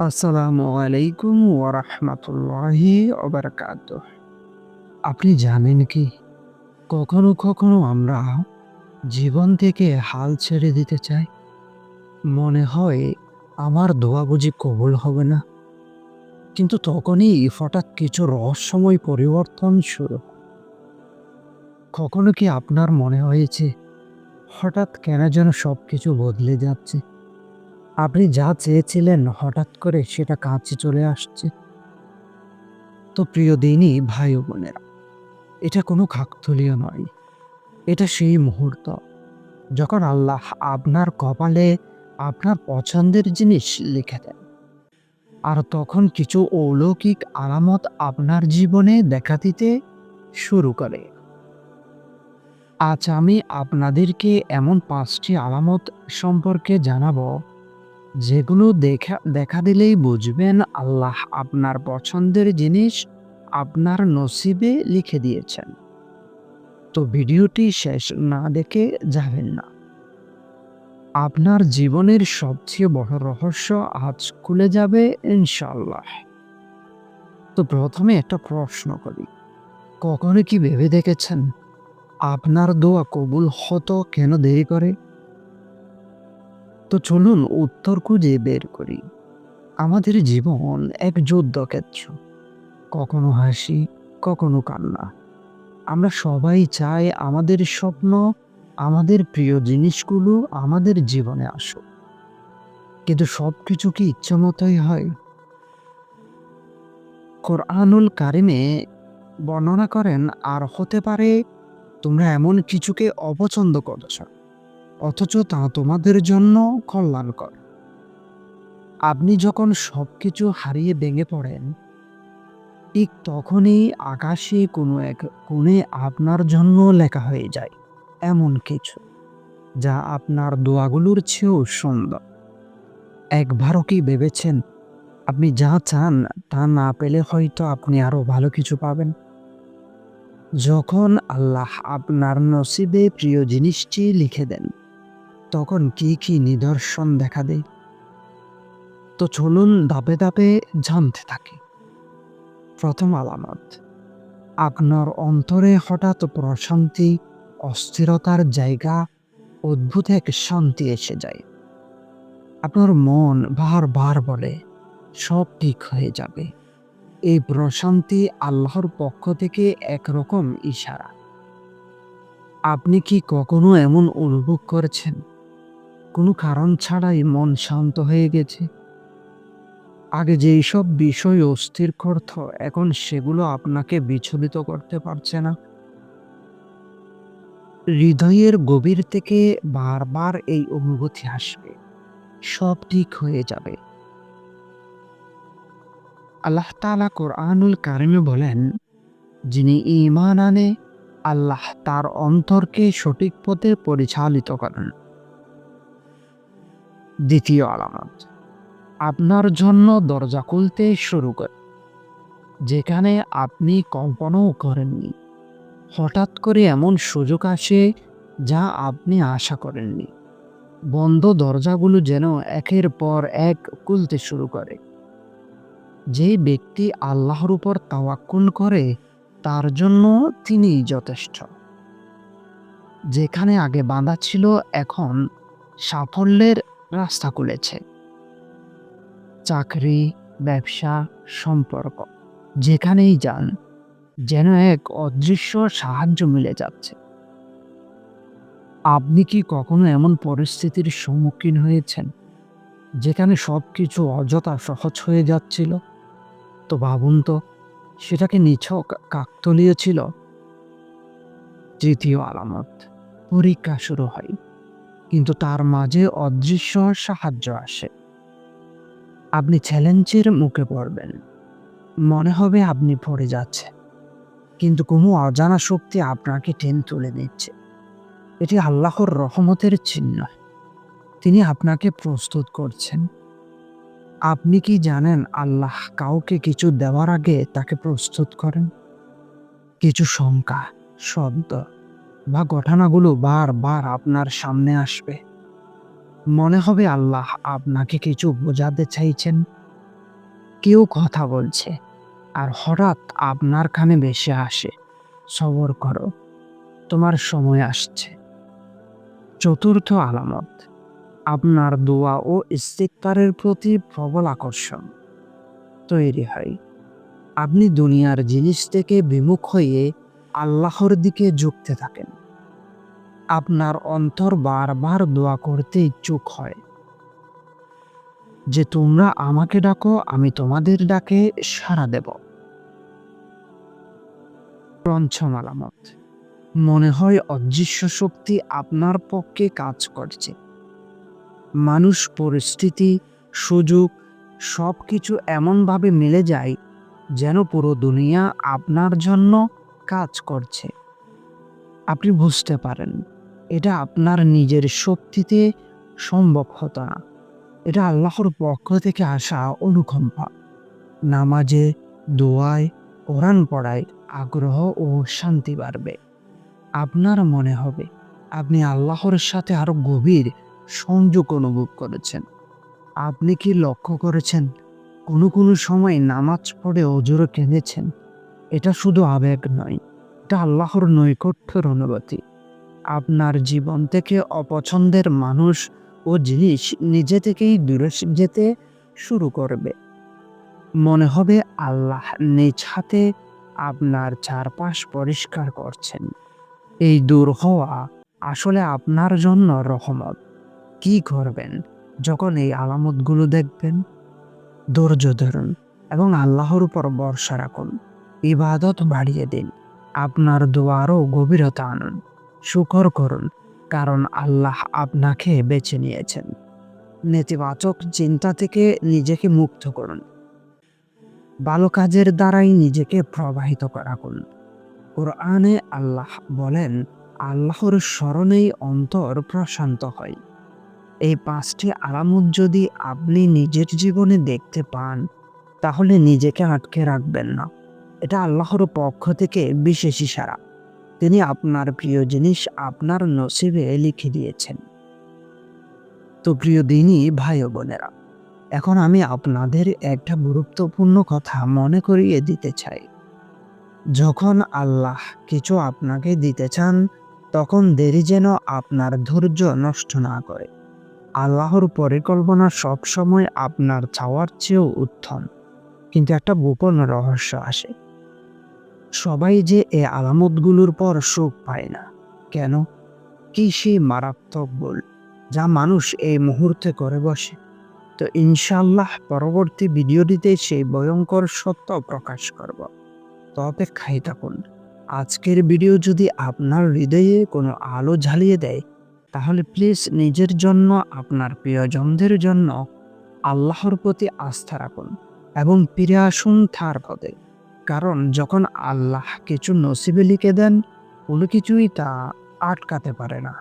আসসালামু আলাইকুম ওরহমতুল্লাহি ওবরকাত আপনি জানেন কি? কখনো কখনো আমরা জীবন থেকে হাল ছেড়ে দিতে চাই। মনে হয় আমার দোয়া বুঝি কবুল হবে না। কিন্তু তখনই হঠাৎ কিছু রহস্যময় পরিবর্তন শুরু। কখনো কি আপনার মনে হয়েছে হঠাৎ কেন যেন সব কিছু বদলে যাচ্ছে? আপনি যা চেয়েছিলেন হঠাৎ করে সেটা কাছে চলে আসছে। তো প্রিয় দিনই ভাই ও বোনেরা, এটা কোনো কাকতলীয় নয়। এটা সেই মুহূর্ত যখন আল্লাহ আপনার কপালে আপনার পছন্দের জিনিস লিখে দেন। আর তখন কিছু অলৌকিক আলামত আপনার জীবনে দেখা দিতে শুরু করে। আজ আমি আপনাদেরকে এমন পাঁচটি আলামত সম্পর্কে জানাব যেগুলো দেখা দেখা দিলেই বুঝবেন আল্লাহ আপনার পছন্দের জিনিস আপনার নসিবে লিখে দিয়েছেন। তো ভিডিওটি শেষ না দেখে যাবেন না। আপনার জীবনের সবচেয়ে বড় রহস্য আজ খুলে যাবে ইনশাল্লাহ তো প্রথমে একটা প্রশ্ন করি, কখনো কি ভেবে দেখেছেন? আপনার দোয়া কবুল হতো কেন দেরি করে? তো চলুন উত্তর খুঁজে বের করি। আমাদের জীবন এক যুদ্ধক্ষেত্র। কখনো হাসি, কখনো কান্না। আমরা সবাই চাই আমাদের স্বপ্ন, আমাদের প্রিয় জিনিসগুলো আমাদের জীবনে আসুক। কিন্তু সব কিছু কি ইচ্ছে মতোই হয়? কোরআনুল কারিমে বর্ণনা করেন, আর হতে পারে তোমরা এমন কিছুকে অপছন্দ করেছ। অথচ তা তোমাদের জন্য কল্যাণকর। আপনি যখন সব কিছু হারিয়ে ভেঙে পড়েন, ঠিক তখনই আকাশে কোনো এক কোণে আপনার জন্য লেখা হয়ে যায় এমন কিছু, যা আপনার দোয়াগুলোর চেয়েও সুন্দর। একবারও কি ভেবেছেন, আপনি যা চান তা না পেলে হয়তো আপনি আরও ভালো কিছু পাবেন? যখন আল্লাহ আপনার নসিবে প্রিয় জিনিসটি লিখে দেন তখন কি কি নিদর্শন দেখা দেয়? তো চলুন ধাপে ধাপে জানতে থাকি। প্রথম আলামত আপনার অন্তরে হঠাৎ প্রশান্তি, অস্থিরতার জায়গা, অদ্ভুত এক শান্তি এসে যায়। আপনার মন বারবার বলে, সব ঠিক হয়ে যাবে। এই প্রশান্তি আল্লাহর পক্ষ থেকে একরকম ইশারা। আপনি কি কখনো এমন অনুভব করেছেন? কোনো কারণ ছাড়াই মন শান্ত হয়ে গেছে। আগে যেই সব বিষয় অস্থির করত, এখন সেগুলো আপনাকে বিচলিত করতে পারছে না। হৃদয়ের গভীর থেকে বারবার এই অনুভূতি আসবে। সব ঠিক হয়ে যাবে। আল্লাহ তালা কোরআনুল কারিমে বলেন, যিনি ইমান আনে, আল্লাহ তার অন্তরকে সঠিক পথে পরিচালিত করেন। দ্বিতীয় আলামত। আপনার জন্য দরজা খুলতে শুরু করে, যেখানে আপনি কল্পনাও করেননি। হঠাৎ করে এমন সুযোগ আসে যা আপনি আশা করেননি। বন্ধ দরজাগুলো যেন একের পর এক খুলতে শুরু করে। যে ব্যক্তি আল্লাহর উপর তাওয়াক্কুল করে, তার জন্য তিনিই যথেষ্ট। যেখানে আগে বাঁধা ছিল, এখন সাফল্যের রাস্তা খুলেছে। চাকরি, ব্যবসা, সম্পর্ক, যেখানেই যান, যেন এক অদৃশ্য সাহায্য মিলে যাচ্ছে। আপনি কি কখনো এমন পরিস্থিতির সম্মুখীন হয়েছেন, যেখানে সব কিছু অযথা সহজ হয়ে যাচ্ছিল? তো ভাবুন তো, সেটাকে নিছক কাকতলীয় ছিল। তৃতীয় আলামত, পরীক্ষা শুরু হয়। কিন্তু তার মাঝে অদৃশ্য সাহায্য আসে। আপনি চ্যালেঞ্জের মুখে পড়বেন। মনে হবে আপনি পড়ে যাচ্ছে কিন্তু কোনো অজানা শক্তি আপনাকে টেন তুলে নিচ্ছে। এটি আল্লাহর রহমতের চিহ্ন। তিনি আপনাকে প্রস্তুত করছেন। আপনি কি জানেন আল্লাহ কাউকে কিছু দেওয়ার আগে তাকে প্রস্তুত করেন? কিছু শঙ্কা, শব্দ বা ঘটনাগুলো বারবার আপনার সামনে আসবে। মনে হবে আল্লাহ আপনাকে কিছু বোঝাতে চাইছেন। কেউ কথা বলছে আর হঠাৎ আপনার কানে ভেসে আসে, সবর করো, তোমার সময় আসছে। চতুর্থ আলামত, আপনার দোয়া ও ইস্তিককারের প্রতি প্রবল আকর্ষণ তৈরি হয়। আপনি দুনিয়ার জিনিস থেকে বিমুখ হয়ে আল্লাহর দিকে ঝুঁকতে থাকেন। আপনার অন্তর বারবার দোয়া করতে ইচ্ছুক হয়। যে তোমরা আমাকে ডাকো, আমি তোমাদের ডাকে সাড়া দেব। পঞ্চম আলামত মনে হয় অদৃশ্য শক্তি আপনার পক্ষে কাজ করছে। মানুষ পরিস্থিতি, সুযোগ সব কিছু এমনভাবে মিলে যায় যেন পুরো দুনিয়া আপনার জন্য কাজ করছে। আপনি বুঝতে পারেন, এটা আপনার নিজের শক্তিতে সম্ভব হতো না। এটা আল্লাহর পক্ষ থেকে আসা অনুকম্পা। নামাজে, দোয়ায়, কোরআন পড়ায় আগ্রহ ও শান্তি বাড়বে। আপনার মনে হবে, আপনি আল্লাহর সাথে আরও গভীর সংযোগ অনুভব করেছেন। আপনি কি লক্ষ্য করেছেন, কোনো কোনো সময় নামাজ পড়ে অজুরে কেঁদেছেন? এটা শুধু আবেগ নয়, এটা আল্লাহর নৈকট্যের অনুভূতি। আপনার জীবন থেকে অপছন্দের মানুষ ও জিনিস নিজে থেকেই দূরে যেতে শুরু করবে। মনে হবে আল্লাহ নিজ হাতে আপনার চারপাশ পরিষ্কার করছেন। এই দূর হওয়া আসলে আপনার জন্য রহমত। কি করবেন যখন এই আলামতগুলো দেখবেন? ধৈর্য ধরুন এবং আল্লাহর উপর ভরসা রাখুন। ইবাদত বাড়িয়ে দিন। আপনার দোয়ারও গভীরতা আনুন। শুকর করুন, কারণ আল্লাহ আপনাকে বেছে নিয়েছেন। নেতিবাচক চিন্তা থেকে নিজেকে মুক্ত করুন। ভালো কাজের দ্বারাই নিজেকে প্রবাহিত রাখুন। কোরআনে আল্লাহ বলেন, আল্লাহর স্মরণেই অন্তর প্রশান্ত হয়। এই পাঁচটি আলামত যদি আপনি নিজের জীবনে দেখতে পান, তাহলে নিজেকে আটকে রাখবেন না। এটা আল্লাহর পক্ষ থেকে বিশেষ ইশারা। তিনি আপনার প্রিয় জিনিস আপনার নসিবে লিখে দিয়েছেন। তো প্রিয় দিনই ভাই বোনেরা, এখন আমি আপনাদের একটা গুরুত্বপূর্ণ কথা মনে করিয়ে দিতে চাই। যখন আল্লাহ কিছু আপনাকে দিতে চান, তখন দেরি যেন আপনার ধৈর্য নষ্ট না করে। আল্লাহর পরিকল্পনা সবসময় আপনার চাওয়ার চেয়েও উত্থম কিন্তু একটা গোপন রহস্য আসে। সবাই যে এ আলামতগুলোর পর সুখ পায় না। কেন? কি সেই মারাত্মক বল যা মানুষ এই মুহূর্তে করে বসে? তো ইনশাল্লাহ পরবর্তী ভিডিওটিতে সেই ভয়ঙ্কর সত্য প্রকাশ করব। তো অপেক্ষায় থাকুন। আজকের ভিডিও যদি আপনার হৃদয়ে কোনো আলো ঝালিয়ে দেয়, তাহলে প্লিজ নিজের জন্য, আপনার প্রিয়জনদের জন্য আল্লাহর প্রতি আস্থা রাখুন এবং ফিরে আসুন তার পদে। কারণ যখন আল্লাহ কিছু নসিবে লিখে দেন কোনো কিছুই তা আটকাতে পারে না।